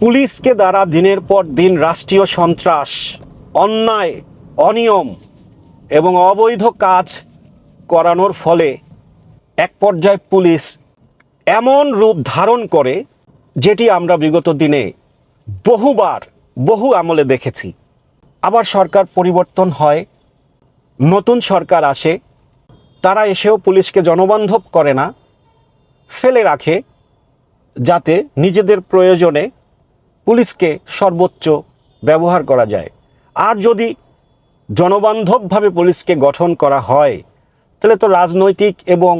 পুলিশকে দ্বারা দিনের পর দিন রাষ্ট্রীয় সন্ত্রাস, অন্যায়, অনিয়ম এবং অবৈধ কাজ করানোর ফলে এক পর্যায়ে পুলিশ এমন রূপ ধারণ করে যেটি আমরা বিগত দিনে বহুবার, বহু আমলে দেখেছি। আবার সরকার পরিবর্তন হয়, নতুন সরকার আসে, তারা এসেও পুলিশকে জনবান্ধব করে না, ফেলে রাখে, যাতে নিজেদের প্রয়োজনে পুলিশকে সর্বোচ্চ ব্যবহার করা যায়। আর যদি জনবান্ধবভাবে পুলিশকে গঠন করা হয়, তাহলে তো রাজনৈতিক এবং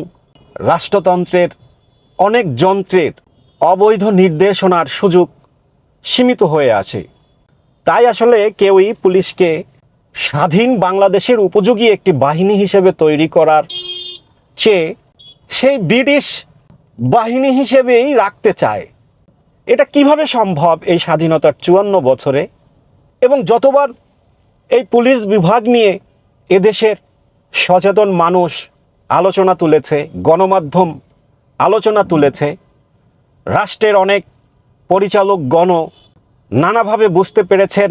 রাষ্ট্রতন্ত্রের অনেক যন্ত্রের অবৈধ নির্দেশনার সুযোগ সীমিত হয়ে আছে। তাই আসলে কেউই পুলিশকে স্বাধীন বাংলাদেশের উপযোগী একটি বাহিনী হিসেবে তৈরি করার চেয়ে সেই ব্রিটিশ বাহিনী হিসেবেই রাখতে চায়। এটা কীভাবে সম্ভব এই স্বাধীনতার চুয়ান্ন বছরে? এবং যতবার এই পুলিশ বিভাগ নিয়ে এদেশের সচেতন মানুষ আলোচনা তুলেছে, গণমাধ্যম আলোচনা তুলেছে, রাষ্ট্রের অনেক পরিচালক গণ নানাভাবে বুঝতে পেরেছেন,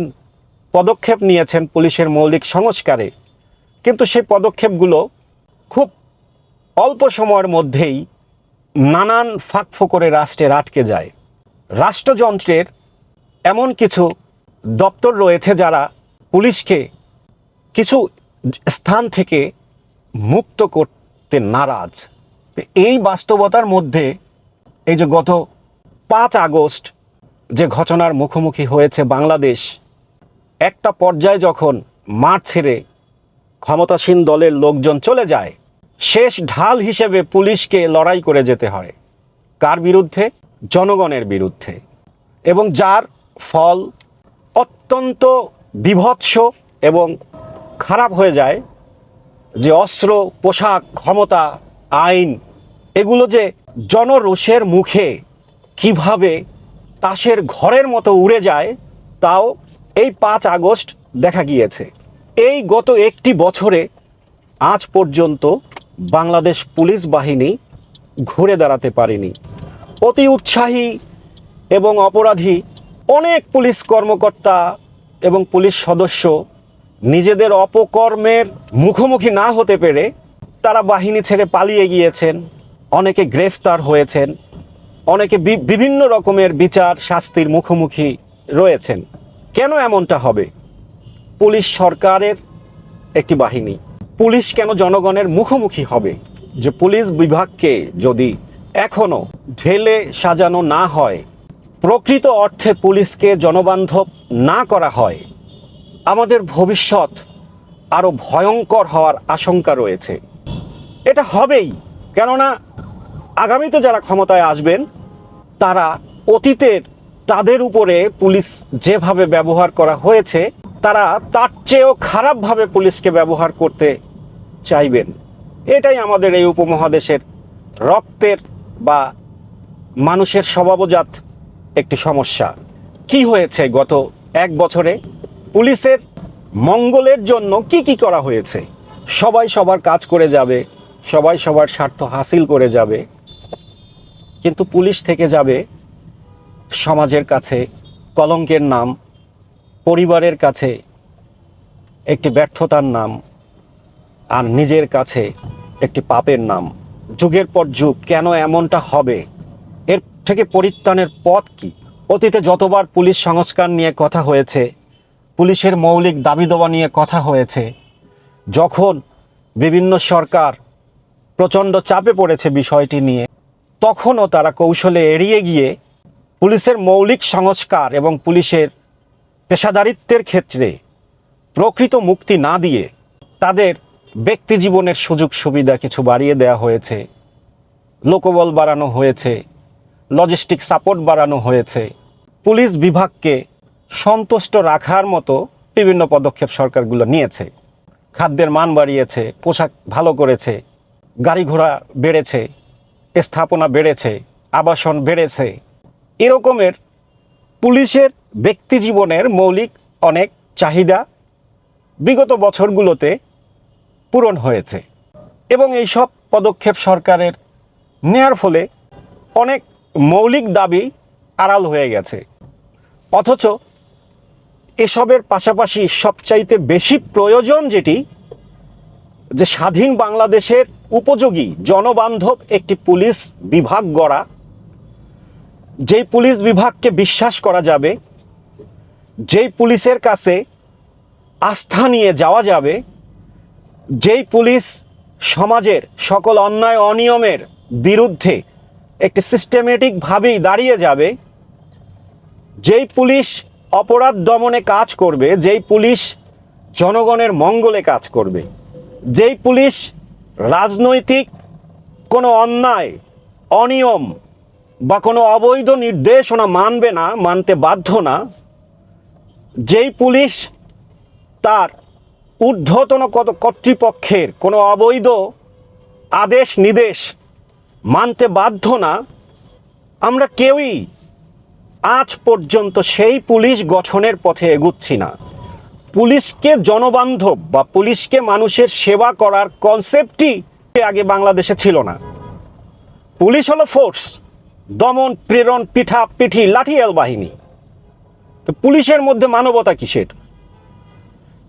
পদক্ষেপ নিয়েছেন পুলিশের মৌলিক সংস্কারে। কিন্তু সেই পদক্ষেপগুলো খুব অল্প সময়ের মধ্যেই নানান ফাঁকফোকরে রাষ্ট্রের আটকে যায়। রাষ্ট্রযন্ত্রের এমন কিছু দপ্তর রয়েছে যারা পুলিশকে কিছু স্থান থেকে মুক্ত করতে নারাজ। এই বাস্তবতার মধ্যে এই যে গত পাঁচ আগস্ট যে ঘটনার মুখোমুখি হয়েছে বাংলাদেশ, একটা পর্যায়ে যখন মাঠ ছেড়ে ক্ষমতাসীন দলের লোকজন চলে যায়, শেষ ঢাল হিসেবে পুলিশকে লড়াই করে যেতে হয়। কার বিরুদ্ধে? জনগণের বিরুদ্ধে এবং যার ফল অত্যন্ত বিভৎস এবং খারাপ হয়ে যায় যে অস্ত্র, পোশাক, ক্ষমতা, আইন, এগুলো যে জনরোষের মুখে কীভাবে তাসের ঘরের মতো উড়ে যায়, তাও এই পাঁচ আগস্ট দেখা গিয়েছে। এই গত একটি বছরে আজ পর্যন্ত বাংলাদেশ পুলিশ বাহিনী ঘুরে দাঁড়াতে পারেনি। অতি উৎসাহী এবং অপরাধী অনেক পুলিশ কর্মকর্তা এবং পুলিশ সদস্য নিজেদের অপকর্মের মুখোমুখি না হতে পেরে তারা বাহিনী ছেড়ে পালিয়ে গিয়েছেন, অনেকে গ্রেফতার হয়েছেন, অনেকে বিভিন্ন রকমের বিচার শাস্তির মুখোমুখি রয়েছেন। কেন এমনটা হবে? পুলিশ সরকারের একটি বাহিনী। পুলিশ কেন জনগণের মুখোমুখি হবে? যে পুলিশ বিভাগকে যদি এখনও ঢেলে সাজানো না হয়, প্রকৃত অর্থে পুলিশকে জনবান্ধব না করা হয়। আমাদের ভবিষ্যৎ আরও ভয়ঙ্কর হওয়ার আশঙ্কা রয়েছে। এটা হবেই, কেননা আগামীতে যারা ক্ষমতায় আসবেন, তারা অতীতের তাদের উপরে পুলিশ যেভাবে ব্যবহার করা হয়েছে, তারা তার চেয়েও খারাপভাবে পুলিশকে ব্যবহার করতে চাইবেন। এটাই আমাদের এই উপমহাদেশের রক্তের বা মানুষের স্বভাবজাত একটি সমস্যা। কি হয়েছে গত এক বছরে? পুলিশের মঙ্গলের জন্য কি কি করা হয়েছে? সবাই সবার কাজ করে যাবে, সবাই সবার স্বার্থ হাসিল করে যাবে, কিন্তু পুলিশ থেকে যাবে সমাজের কাছে, কলঙ্কের নাম, পরিবারের কাছে, একটি ব্যর্থতার নাম, আর নিজের কাছে একটি পাপের নাম। যুগের পর যুগ, কেন এমনটা হবে? এর থেকে পরিত্রাণের পথ কি? অতীতে যতবার পুলিশ সংস্কার নিয়ে কথা হয়েছে, পুলিশের মৌলিক দাবি দেওয়া নিয়ে কথা হয়েছে, যখন বিভিন্ন সরকার প্রচণ্ড চাপে পড়েছে বিষয়টি নিয়ে, তখনও তারা কৌশলে এড়িয়ে গিয়ে পুলিশের মৌলিক সংস্কার এবং পুলিশের পেশাদারিত্বের ক্ষেত্রে প্রকৃত মুক্তি না দিয়ে তাদের ব্যক্তি জীবনের সুযোগ সুবিধা কিছু বাড়িয়ে দেওয়া হয়েছে। লোকবল বাড়ানো হয়েছে। লজিস্টিক সাপোর্ট বাড়ানো হয়েছে। পুলিশ বিভাগকে সন্তুষ্ট রাখার মতো বিভিন্ন পদক্ষেপ সরকারগুলো নিয়েছে। খাদ্যের মান বাড়িয়েছে, পোশাক ভালো করেছে, গাড়ি ঘোড়া বেড়েছে, স্থাপনা বেড়েছে, আবাসন বেড়েছে। এরকমের পুলিশের ব্যক্তি জীবনের মৌলিক অনেক চাহিদা বিগত বছরগুলোতে পূরণ হয়েছে। এবং এই সব পদক্ষেপ সরকারের নেয়ার ফলে অনেক মৌলিক দাবি আড়াল হয়ে গেছে। অথচ এসবের পাশাপাশি সবচাইতে বেশি প্রয়োজন যেটি, যে স্বাধীন বাংলাদেশের উপযোগী জনবান্ধব একটি পুলিশ বিভাগ গড়া, যেই পুলিশ বিভাগকে বিশ্বাস করা যাবে, যেই পুলিশের কাছে আস্থা নিয়ে যাওয়া যাবে যেই পুলিশ সমাজের সকল অন্যায় অনিয়মের বিরুদ্ধে একটি সিস্টেমেটিকভাবেই দাঁড়িয়ে যাবে, যেই পুলিশ অপরাধ দমনে কাজ করবে, যেই পুলিশ জনগণের মঙ্গলে কাজ করবে, যেই পুলিশ রাজনৈতিক কোনো অন্যায়, অনিয়ম বা কোনো অবৈধ নির্দেশনা মানবে না, মানতে বাধ্য না, যেই পুলিশ তার ঊর্ধ্বতন কত কর্তৃপক্ষের কোনো অবৈধ আদেশ নির্দেশ মানতে বাধ্য না, আমরা কেউই আজ পর্যন্ত সেই পুলিশ গঠনের পথে এগুচ্ছি না। পুলিশকে জনবান্ধব বা পুলিশকে মানুষের সেবা করার কনসেপ্টই আগে বাংলাদেশে ছিল না। পুলিশ হলো ফোর্স দমন, প্রেরণ, পিঠা, পিঠি লাঠিয়াল বাহিনী। তো পুলিশের মধ্যে মানবতা কিসের?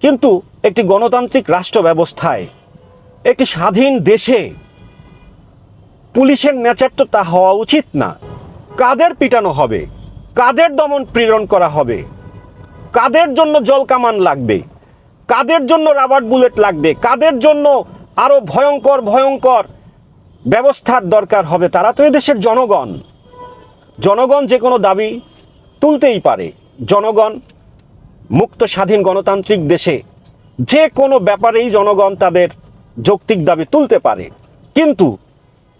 কিন্তু একটি গণতান্ত্রিক রাষ্ট্র ব্যবস্থায় একটি স্বাধীন দেশে পুলিশের নেচার তো তা হওয়া উচিত না। কাদের পিটানো হবে? কাদের দমন প্রেরণ করা হবে? কাদের জন্য জল কামান লাগবে? কাদের জন্য রাবার বুলেট লাগবে? কাদের জন্য আরও ভয়ঙ্কর ভয়ঙ্কর ব্যবস্থার দরকার হবে তারা? তো এদেশের জনগণ জনগণ যে কোনো দাবি তুলতেই পারে। জনগণ মুক্ত স্বাধীন গণতান্ত্রিক দেশে যে কোনো ব্যাপারেই জনগণ তাদের যৌক্তিক দাবি তুলতে পারে। কিন্তু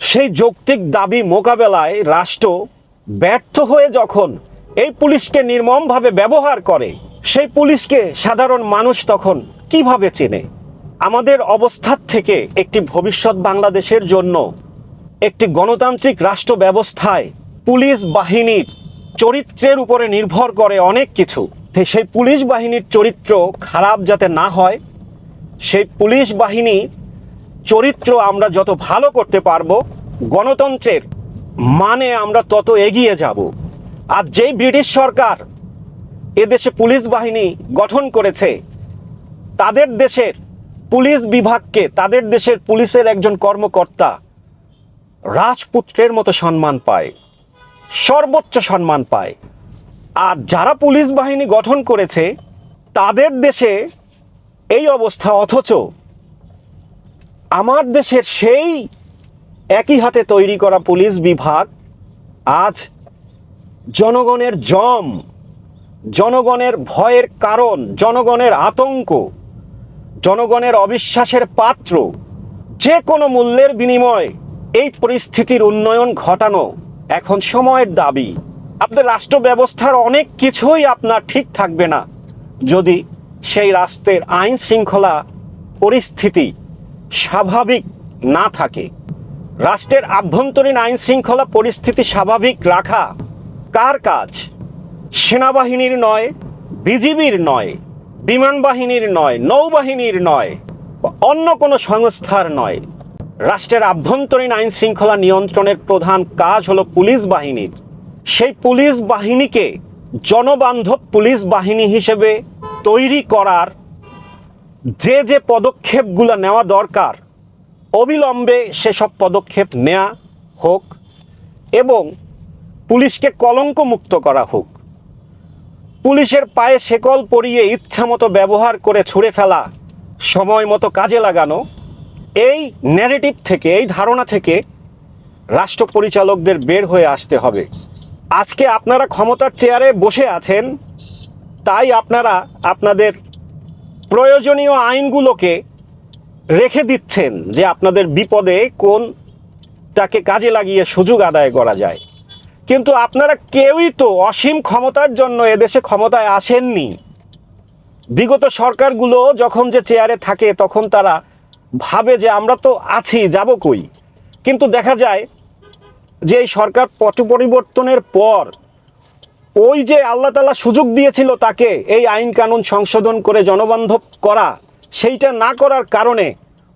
সেই যৌক্তিক দাবি মোকাবেলায় রাষ্ট্র ব্যর্থ হয়ে যখন এই পুলিশকে নির্মমভাবে ব্যবহার করে, সেই পুলিশকে সাধারণ মানুষ তখন কীভাবে চেনে? আমাদের অবস্থার থেকে একটি ভবিষ্যৎ বাংলাদেশের জন্য একটি গণতান্ত্রিক রাষ্ট্র ব্যবস্থায় পুলিশ বাহিনীর চরিত্রের উপরে নির্ভর করে অনেক কিছু। সেই পুলিশ বাহিনীর চরিত্র খারাপ যাতে না হয়, সেই পুলিশ বাহিনী চরিত্র আমরা যত ভালো করতে পারব, গণতন্ত্রের মানে আমরা তত এগিয়ে যাব। আর যেই ব্রিটিশ সরকার এদেশে পুলিশ বাহিনী গঠন করেছে, তাদের দেশের পুলিশ বিভাগকে, তাদের দেশের পুলিশের একজন কর্মকর্তা রাজপুত্রের মতো সম্মান পায়, সর্বোচ্চ সম্মান পায়। আর যারা পুলিশ বাহিনী গঠন করেছে, তাদের দেশে এই অবস্থা অথচ। আমার দেশের সেই একই হাতে তৈরি করা পুলিশ বিভাগ আজ জনগণের জম, জনগণের ভয়ের কারণ, জনগণের আতঙ্ক, জনগণের অবিশ্বাসের পাত্র, যে কোনো মূল্যের বিনিময়ে এই পরিস্থিতির উন্নয়ন ঘটানো এখন সময়ের দাবি। আপনার রাষ্ট্র ব্যবস্থার অনেক কিছুই আপনার ঠিক থাকবে না। যদি সেই রাষ্ট্রের আইন শৃঙ্খলা পরিস্থিতি স্বাভাবিক না থাকে, রাষ্ট্রের আভ্যন্তরীণ আইন শৃঙ্খলা পরিস্থিতি স্বাভাবিক রাখা কার কাজ? সেনাবাহিনীর নয়, বিজিবির নয় বিমান বাহিনীর নয়, নৌবাহিনীর নয়, অন্য কোনো সংস্থার নয়। রাষ্ট্রের আভ্যন্তরীণ আইন শৃঙ্খলা নিয়ন্ত্রণের প্রধান কাজ হলো পুলিশ বাহিনীর। সেই পুলিশ বাহিনীকে জনবান্ধব পুলিশ বাহিনী হিসেবে তৈরি করার যে যে পদক্ষেপগুলো নেওয়া দরকার, অবিলম্বে সেসব পদক্ষেপ নেওয়া হোক এবং পুলিশকে কলঙ্ক মুক্ত করা হোক। পুলিশের পায়ে শেকল পরিয়ে ইচ্ছামতো ব্যবহার করে ছুঁড়ে ফেলা সময় মতো কাজে লাগানো, এই ন্যারেটিভ থেকে, এই ধারণা থেকে রাষ্ট্র পরিচালকদের বের হয়ে আসতে হবে। আজকে আপনারা ক্ষমতার চেয়ারে বসে আছেন, তাই আপনারা আপনাদের প্রয়োজনীয় আইনগুলোকে রেখে দিচ্ছেন যে আপনাদের বিপদে কোনটাকে কাজে লাগিয়ে সুযোগ আদায় করা যায়। কিন্তু আপনারা কেউই তো অসীম ক্ষমতার জন্য এদেশে ক্ষমতায় আসেননি। বিগত সরকারগুলো যখন যে চেয়ারে থাকে, তখন তারা ভাবে যে আমরা তো আছি, যাব কই? কিন্তু দেখা যায় যে এই সরকার পট পরিবর্তনের পর ওই যে আল্লাহ তালা সুযোগ দিয়েছিল তাকে এই আইন কানুন সংশোধন করে জনবান্ধব করা, সেইটা না করার কারণে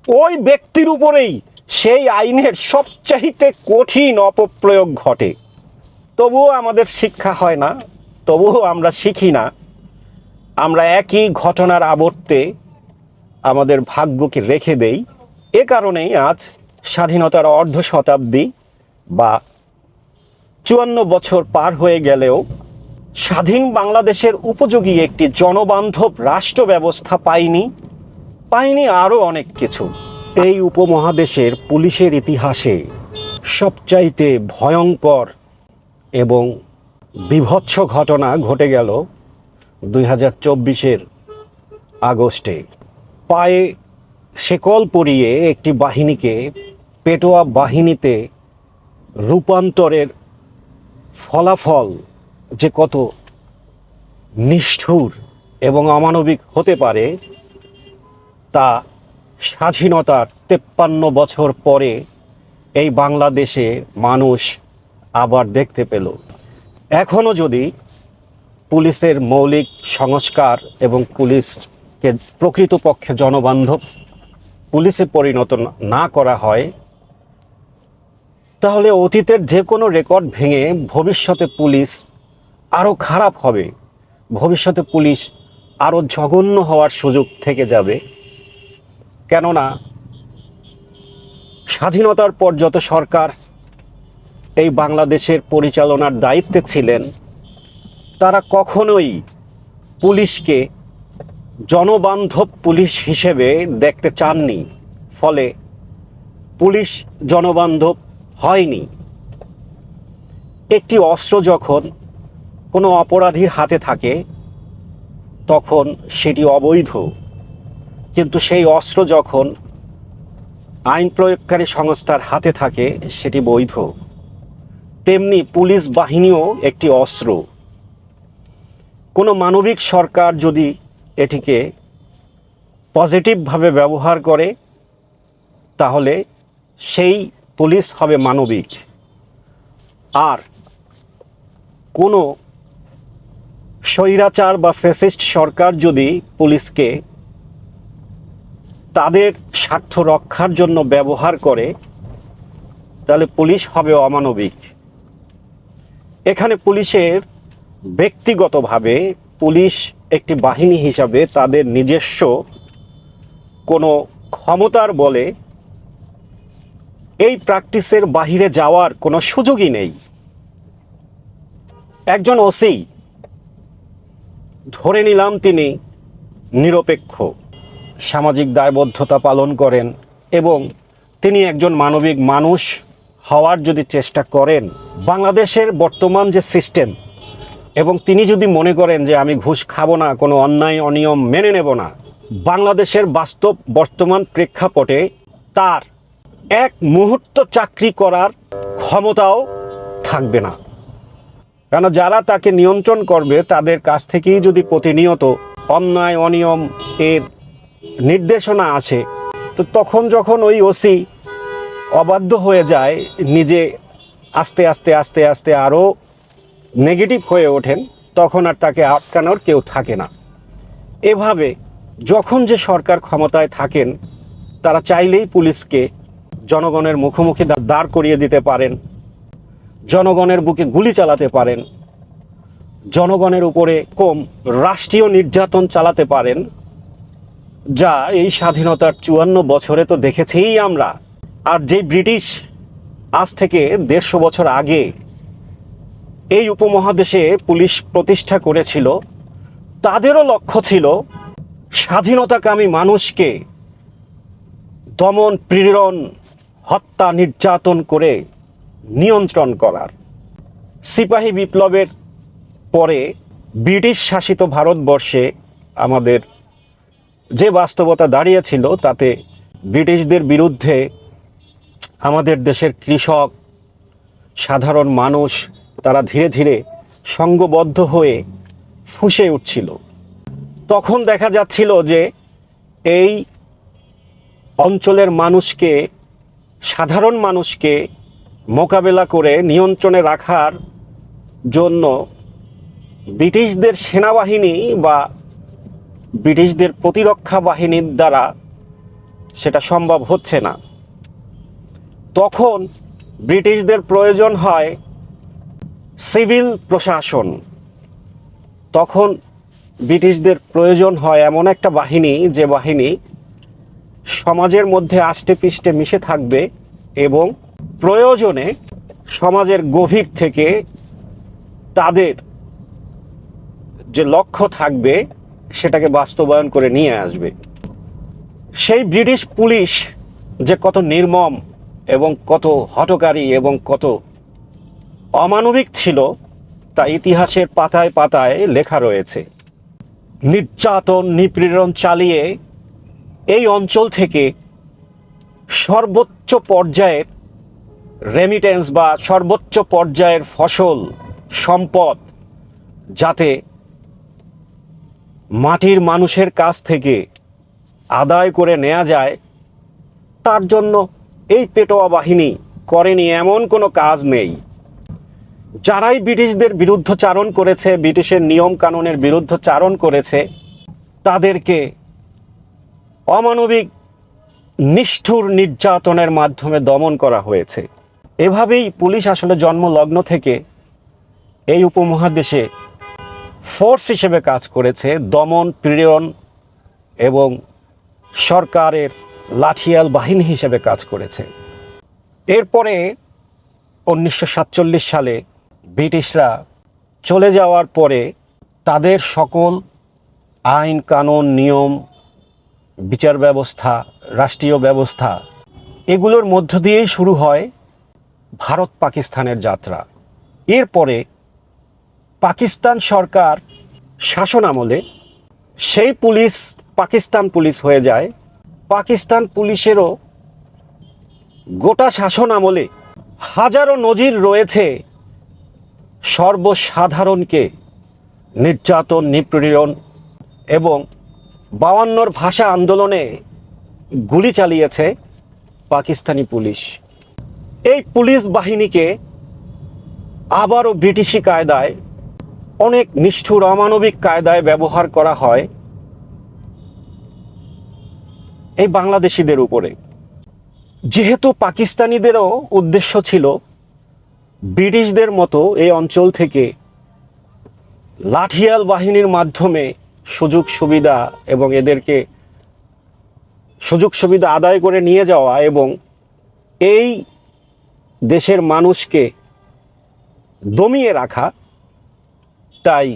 ওই ব্যক্তির উপরেই সেই আইনের সবচাইতে কঠিন অপপ্রয়োগ ঘটে। তবুও আমাদের শিক্ষা হয় না, তবুও আমরা শিখি না। আমরা একই ঘটনার আবর্তে আমাদের ভাগ্যকে রেখে দেই। এ কারণেই আজ স্বাধীনতার অর্ধ শতাব্দী বা চুয়ান্ন বছর পার হয়ে গেলেও স্বাধীন বাংলাদেশের উপযোগী একটি জনবান্ধব রাষ্ট্র ব্যবস্থা পাইনি পাইনি আরও অনেক কিছু। এই উপমহাদেশের পুলিশের ইতিহাসে সবচাইতে ভয়ঙ্কর এবং বিভৎস ঘটনা ঘটে গেল দুই হাজার চব্বিশের আগস্টে। পায়ে শেকল পরিয়ে একটি বাহিনীকে, পেটোয়া বাহিনীতে রূপান্তরের ফলাফল যে কত নিষ্ঠুর এবং অমানবিক হতে পারে, তা স্বাধীনতার তেপ্পান্ন বছর পরে এই বাংলাদেশে মানুষ আবার দেখতে পেল। এখনও যদি পুলিশের মৌলিক সংস্কার এবং পুলিশকে প্রকৃতপক্ষে জনবান্ধব পুলিশে পরিণত না করা হয় তাহলে অতীতের যে কোনো রেকর্ড ভেঙে ভবিষ্যতে পুলিশ আরও খারাপ হবে। ভবিষ্যতে পুলিশ আরও জঘন্য হওয়ার সুযোগ থেকে যাবে। কেননা স্বাধীনতার পর যত সরকার এই বাংলাদেশের পরিচালনার দায়িত্বে ছিলেন, তারা কখনোই পুলিশকে জনবান্ধব পুলিশ হিসেবে দেখতে চাননি। ফলে পুলিশ জনবান্ধব হয়নি। একটি অস্ত্র যখন কোনো অপরাধীর হাতে থাকে, তখন সেটি অবৈধ। কিন্তু সেই অস্ত্র যখন আইন প্রয়োগকারী সংস্থার হাতে থাকে, সেটি বৈধ। তেমনি পুলিশ বাহিনীও একটি অস্ত্র। কোনো মানবিক সরকার যদি এটিকে পজিটিভভাবে ব্যবহার করে, তাহলে সেই পুলিশ হবে মানবিক। আর কোনো স্বৈরাচার বা ফেসিস্ট সরকার যদি পুলিশকে তাদের স্বার্থ রক্ষার জন্য ব্যবহার করে, তাহলে পুলিশ হবে অমানবিক। এখানে পুলিশের ব্যক্তিগতভাবে পুলিশ একটি বাহিনী হিসাবে তাদের নিজস্ব কোনো ক্ষমতার বলে এই প্র্যাকটিসের বাহিরে যাওয়ার কোনো সুযোগই নেই। একজন ওসি ধরে নিলাম তিনি নিরপেক্ষ, সামাজিক দায়বদ্ধতা পালন করেন এবং তিনি একজন মানবিক মানুষ হওয়ার যদি চেষ্টা করেন, বাংলাদেশের বর্তমান যে সিস্টেম এবং তিনি যদি মনে করেন যে আমি ঘুষ খাব না, কোনো অন্যায় অনিয়ম মেনে নেব না, বাংলাদেশের বাস্তব বর্তমান প্রেক্ষাপটে তার এক মুহূর্ত চাকরি করার ক্ষমতাও থাকবে না। কেন যারা তাকে নিয়ন্ত্রণ করবে, তাদের কাছ থেকেই যদি প্রতিনিয়ত অন্যায়, অনিয়ম এর নির্দেশনা আসে, তো তখন যখন ওই ওসি অবাধ্য হয়ে যায়, নিজে আস্তে আস্তে আস্তে আস্তে আরও নেগেটিভ হয়ে ওঠেন, তখন আর তাকে আটকানোর কেউ থাকে না। এভাবে যখন যে সরকার ক্ষমতায় থাকেন, তারা চাইলেই পুলিশকে জনগণের মুখোমুখি দাঁড় করিয়ে দিতে পারেন। জনগণের বুকে গুলি চালাতে পারেন। জনগণের উপরে কম রাষ্ট্রীয় নির্যাতন চালাতে পারেন। যা এই স্বাধীনতার চুয়ান্ন বছরে তো দেখেছেই আমরা। আর যেই ব্রিটিশ আজ থেকে দেড়শো বছর আগে এই উপমহাদেশে পুলিশ প্রতিষ্ঠা করেছিল, তাদেরও লক্ষ্য ছিল স্বাধীনতাকামী মানুষকে দমন পীড়ন হত্যা নির্যাতন করে নিয়ন্ত্রণ করার। সিপাহী বিপ্লবের পরে ব্রিটিশ শাসিত ভারতবর্ষে আমাদের যে বাস্তবতা দাঁড়িয়েছিল, তাতে ব্রিটিশদের বিরুদ্ধে আমাদের দেশের কৃষক, সাধারণ মানুষ, তারা ধীরে ধীরে সঙ্গবদ্ধ হয়ে ফুঁসে উঠছিল। তখন দেখা যাচ্ছিল যে এই অঞ্চলের মানুষকে সাধারণ মানুষকে মোকাবেলা করে নিয়ন্ত্রণে রাখার জন্য ব্রিটিশদের সেনাবাহিনী বা ব্রিটিশদের প্রতিরক্ষা বাহিনীর দ্বারা সেটা সম্ভব হচ্ছে না। তখন ব্রিটিশদের প্রয়োজন হয় সিভিল প্রশাসন। তখন ব্রিটিশদের প্রয়োজন হয় এমন একটা বাহিনী, যে বাহিনী সমাজের মধ্যে আষ্টে পিষ্টে মিশে থাকবে এবং প্রয়োজনে সমাজের গভীর থেকে তাদের যে লক্ষ্য থাকবে, সেটাকে বাস্তবায়ন করে নিয়ে আসবে। সেই ব্রিটিশ পুলিশ যে কত নির্মম এবং কত হটকারী এবং কত অমানবিক ছিল, তা ইতিহাসের পাতায় পাতায় লেখা রয়েছে। নির্যাতন, নিপীড়ন চালিয়ে এই অঞ্চল থেকে সর্বোচ্চ পর্যায়ের রেমিটেন্স বা সর্বোচ্চ পর্যায়ের ফসল, সম্পদ, যাতে মাটির মানুষের কাছ থেকে আদায় করে নেওয়া যায়, তার জন্য এই পেটোয়া বাহিনী করেনি এমন কোনো কাজ নেই। যারাই ব্রিটিশদের বিরুদ্ধচারণ করেছে, ব্রিটিশের নিয়ম কানুনের বিরুদ্ধচারণ করেছে, তাদেরকে অমানবিক নিষ্ঠুর নির্যাতনের মাধ্যমে দমন করা হয়েছে। এভাবেই পুলিশ আসলে জন্মলগ্ন থেকে এই উপমহাদেশে ফোর্স হিসেবে কাজ করেছে, দমন পীড়ন এবং সরকারের লাঠিয়াল বাহিনী হিসেবে কাজ করেছে। এরপরে উনিশশো সাতচল্লিশ সালে ব্রিটিশরা চলে যাওয়ার পরে তাদের সকল আইন, কানুন, নিয়ম বিচার ব্যবস্থা, রাষ্ট্রীয় ব্যবস্থা, এগুলোর মধ্য দিয়েই শুরু হয় ভারত পাকিস্তানের যাত্রা। এরপরে পাকিস্তান সরকার শাসন আমলে সেই পুলিশ, পাকিস্তান পুলিশ হয়ে যায়। পাকিস্তান পুলিশেরও গোটা শাসন আমলে হাজারো নজির রয়েছে সর্বসাধারণকে, নির্যাতন, নিপীড়ন এবং বায়ান্নর ভাষা আন্দোলনে গুলি চালিয়েছে পাকিস্তানি পুলিশ। এই পুলিশ বাহিনীকে আবারও ব্রিটিশি কায়দায়, অনেক নিষ্ঠুর অমানবিক কায়দায় ব্যবহার করা হয় এই বাংলাদেশিদের উপরে। যেহেতু পাকিস্তানিদেরও উদ্দেশ্য ছিল ব্রিটিশদের মতো এই অঞ্চল থেকে লাঠিয়াল বাহিনীর মাধ্যমে সুযোগ সুবিধা এবং এদেরকে সুযোগ সুবিধা আদায় করে নিয়ে যাওয়া এবং এই দেশের মানুষকে দমিয়ে রাখা, তাই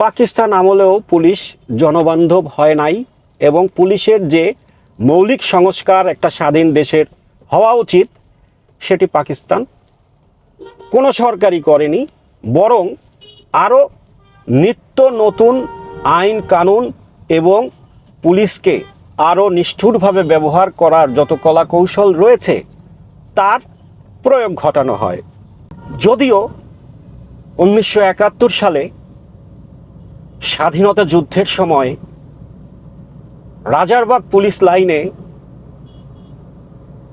পাকিস্তান আমলেও পুলিশ জনবান্ধব হয় নাই এবং পুলিশের যে মৌলিক সংস্কার একটা স্বাধীন দেশের হওয়া উচিত, সেটি পাকিস্তান কোনো সরকারই করেনি, বরং আরও নিত্য নতুন আইন কানুন এবং পুলিশকে আরও নিষ্ঠুরভাবে ব্যবহার করার যত কলা কৌশল রয়েছে, তার প্রয়োগ ঘটানো হয়। যদিও উনিশশো একাত্তর সালে স্বাধীনতা যুদ্ধের সময় রাজারবাগ পুলিশ লাইনে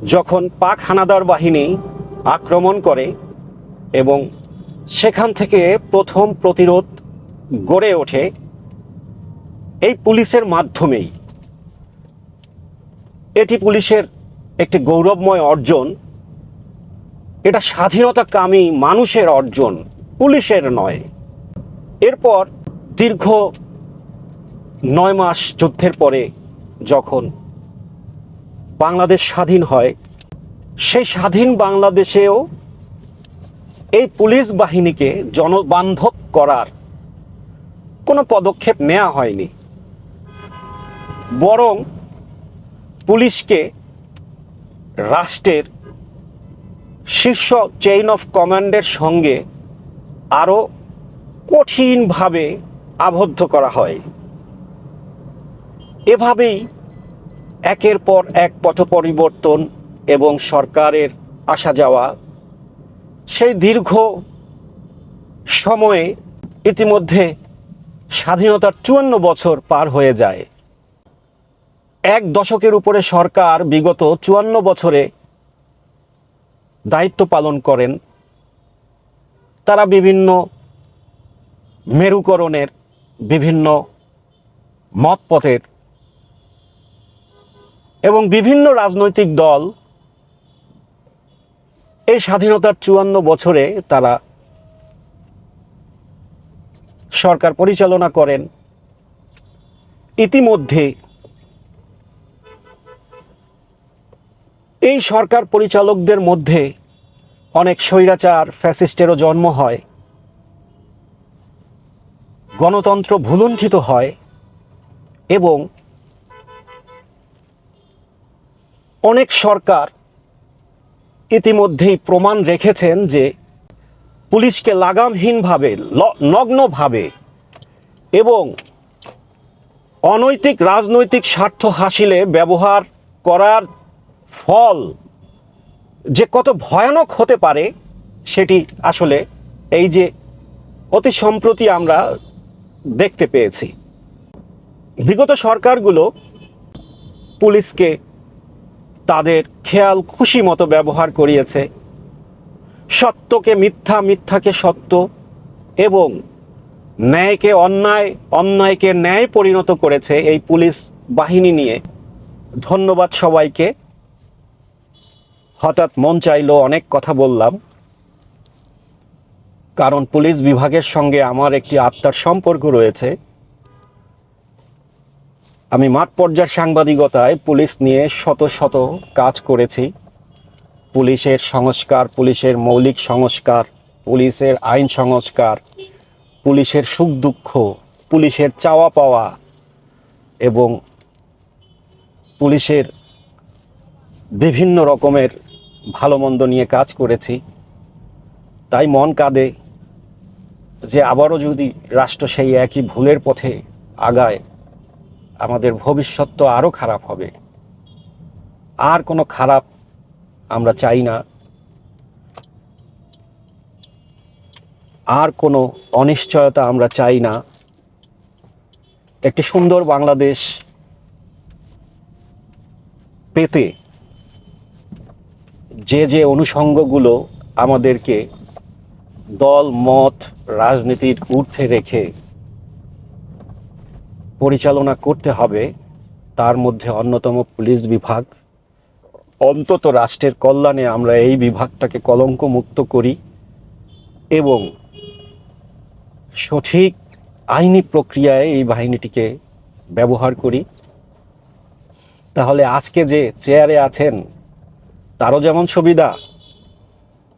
যখন পাক হানাদার বাহিনী আক্রমণ করে এবং সেখান থেকে প্রথম প্রতিরোধ গড়ে ওঠে এই পুলিশের মাধ্যমেই। এটি পুলিশের একটি গৌরবময় অর্জন। এটা স্বাধীনতাকামী মানুষের অর্জন, পুলিশের নয়। এরপর দীর্ঘ নয় মাস যুদ্ধের পরে যখন বাংলাদেশ স্বাধীন হয়, সেই স্বাধীন বাংলাদেশেও এই পুলিশ বাহিনীকে জনবান্ধব করার কোনো পদক্ষেপ নেওয়া হয়নি। বরং পুলিশকে রাষ্ট্রের শীর্ষ চেইন অফ কমান্ডের সঙ্গে আরও কঠিনভাবে আবদ্ধ করা হয়। এভাবেই একের পর এক পথ পরিবর্তন এবং সরকারের আসা যাওয়া, সেই দীর্ঘ সময়ে ইতিমধ্যে স্বাধীনতার চুয়ান্ন বছর পার হয়ে যায়। এক দশকের উপরে সরকার বিগত চুয়ান্ন বছরে দায়িত্ব পালন করেন। তারা বিভিন্ন মেরুকরণের, বিভিন্ন মতপথের এবং বিভিন্ন রাজনৈতিক দল এই স্বাধীনতার চুয়ান্ন বছরে তারা সরকার পরিচালনা করেন। ইতিমধ্যে এই সরকার পরিচালকদের মধ্যে অনেক স্বৈরাচার ফ্যাসিস্টেরও জন্ম হয়। গণতন্ত্র ভুলুণ্ঠিত হয় এবং অনেক সরকার ইতিমধ্যেই প্রমাণ রেখেছেন যে পুলিশকে লাগামহীনভাবে নগ্নভাবে এবং অনৈতিক রাজনৈতিক স্বার্থ হাসিলে ব্যবহার করার ফল, যে কত ভয়ানক হতে পারে, সেটি আসলে এই যে অতি সম্প্রতি আমরা দেখতে পেয়েছি। বিগত সরকারগুলো পুলিশকে তাদের খেয়াল খুশি মতো ব্যবহার করিয়েছে। সত্যকে মিথ্যা, মিথ্যাকে সত্য এবং ন্যায়কে অন্যায়, অন্যায়কে ন্যায় পরিণত করেছে এই পুলিশ বাহিনী নিয়ে। ধন্যবাদ সবাইকে। হঠাৎ মন চাইলো অনেক কথা বললাম, কারণ পুলিশ বিভাগের সঙ্গে আমার একটি আত্মার সম্পর্ক রয়েছে। আমি মাঠ পর্যায়ের সাংবাদিকতায় পুলিশ নিয়ে শত শত কাজ করেছি। পুলিশের সংস্কার, পুলিশের মৌলিক সংস্কার, পুলিশের আইন সংস্কার, পুলিশের সুখ দুঃখ, পুলিশের চাওয়া পাওয়া এবং পুলিশের বিভিন্ন রকমের ভালো মন্দ নিয়ে কাজ করেছি। তাই মন কাঁদে যে আবারও যদি রাষ্ট্র সেই একই ভুলের পথে আগায়, আমাদের ভবিষ্যৎ তো আরও খারাপ হবে। আর কোনো খারাপ আমরা চাই না। আর কোনো অনিশ্চয়তা আমরা চাই না। একটি সুন্দর বাংলাদেশ পেতে যে যে অনুষঙ্গগুলো আমাদেরকে দল, মত, রাজনীতির ঊর্ধ্বে রেখে পরিচালনা করতে হবে, তার মধ্যে অন্যতম পুলিশ বিভাগ। অন্তত রাষ্ট্রের কল্যাণে আমরা এই বিভাগটাকে কলঙ্ক মুক্ত করি এবং সঠিক আইনি প্রক্রিয়ায় এই বাহিনীটিকে ব্যবহার করি। তাহলে আজকে যে চেয়ারে আছেন তারও যেমন সুবিধা।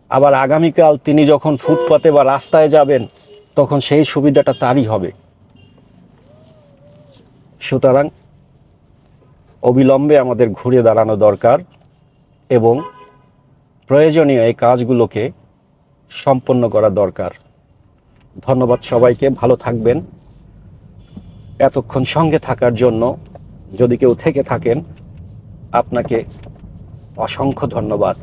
আবার আগামীকাল তিনি যখন ফুটপাতে বা রাস্তায় যাবেন, তখন সেই সুবিধাটা তারই হবে। সুতরাং অবিলম্বে আমাদের ঘুরে দাঁড়ানো দরকার এবং প্রয়োজনীয় এই কাজগুলোকে সম্পন্ন করা দরকার। ধন্যবাদ সবাইকে, ভালো থাকবেন। এতক্ষণ সঙ্গে থাকার জন্য যদি কেউ থেকে থাকেন, আপনাকে অসংখ্য ধন্যবাদ।